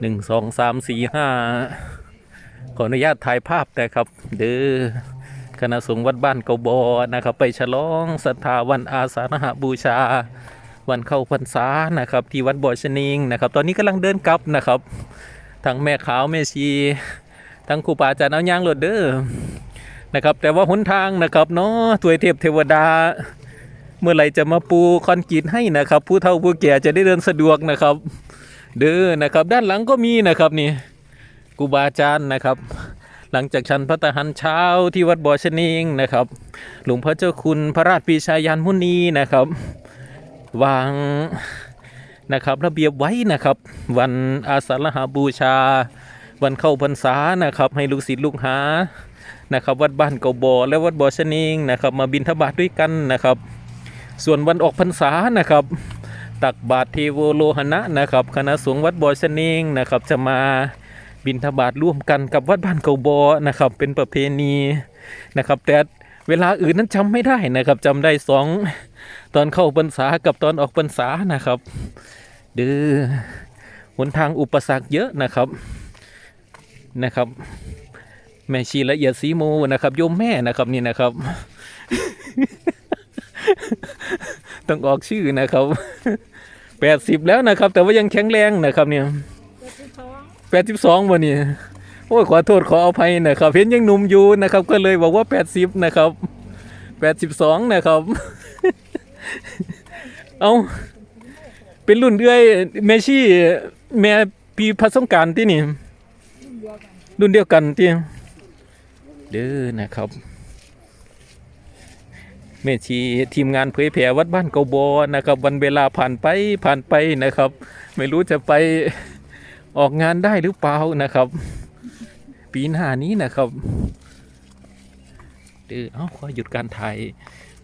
หนึ่งสองสามสี่ห้าขออนุญาตถ่ายภาพแต่ครับ เด้อคณะสงฆ์วัดบ้านเกาบอนะครับ ไปฉลองศรัทธาวันอาสาฬหบูชา วันเข้าพรรษานะครับ ที่วัดบ่อชนิงนะครับ ตอนนี้กำลังเดินกลับนะครับ ทั้งแม่ขาวแม่ชีทั้งครูบาอาจารย์เอาย่างรถเด้อนะครับ แต่ว่าหนทางนะครับเนาะถวยเทพเทวดา เมื่อไหร่จะมาปูคอนกรีตให้นะครับ ผู้เฒ่าผู้แก่จะได้เดินสะดวกนะครับ เด้อนะครับ ด้านหลังก็มีนะครับนี่ครูบาอาจารย์นะครับ หลังจากชันพระตาหารเช้าที่วัดบ่อชนิงนะครับ หลวงพ่อเจ้าคุณพระราชปีชายันมุนีนะครับ วางนะครับระเบียบไว้นะครับ วันอาสาฬหบูชา วันเข้าพรรษานะครับ ให้ลูกศิษย์ลูกหานะครับวัดบ้านเกาบอและวัดบ่อชนิงนะครับ มาบิณฑบาตด้วยกันนะครับ ส่วนวันออกพรรษานะครับ ตักบาตรเทโวโลหณะนะครับคณะสงฆ์วัดบ่อชนิงนะครับ จะมาบิณฑบาตร่วมกันกับวัดบ้านเกาบอนะครับ เป็นประเพณีนะครับ แต่เวลาอื่นนั้นจำไม่ได้นะครับจำได้สองตอนเข้าพรรษากับตอนออกพรรษานะครับเดือหนทางอุปสรรคเยอะนะครับนะครับ แม่ชีละเอียดสีโมนะครับโยมแม่นะครับนี่นะครับ ต้องออกชื่อนะครับแปดสิบแล้วนะครับ แต่ว่ายังแข็งแรงนะครับเนี่ยแปดสิบสองวันนี้โอ้ยขอโทษขออภัยนะครับ เห็นยังหนุ่มอยู่นะครับ ก็เลยบอกว่าแปดสิบนะครับแปดสิบสองนะครับ เอาเป็นรุ่นเอื้อยแม่ชี่แม่ปีพัสงการที่นี่ รุ่นเดียวกันที่เด้อนะครับ เม่ชีทีมงานเผยแผ่วัดบ้านเกาบอนะครับ วันเวลาผ่านไปผ่านไปนะครับ ไม่รู้จะไปออกงานได้หรือเปล่านะครับ ปีหน้านี้นะครับเด้อเอ้าขอหยุดการถ่าย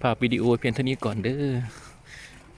ภาพวิดีโอเพียงเท่านี้ก่อนเด้อ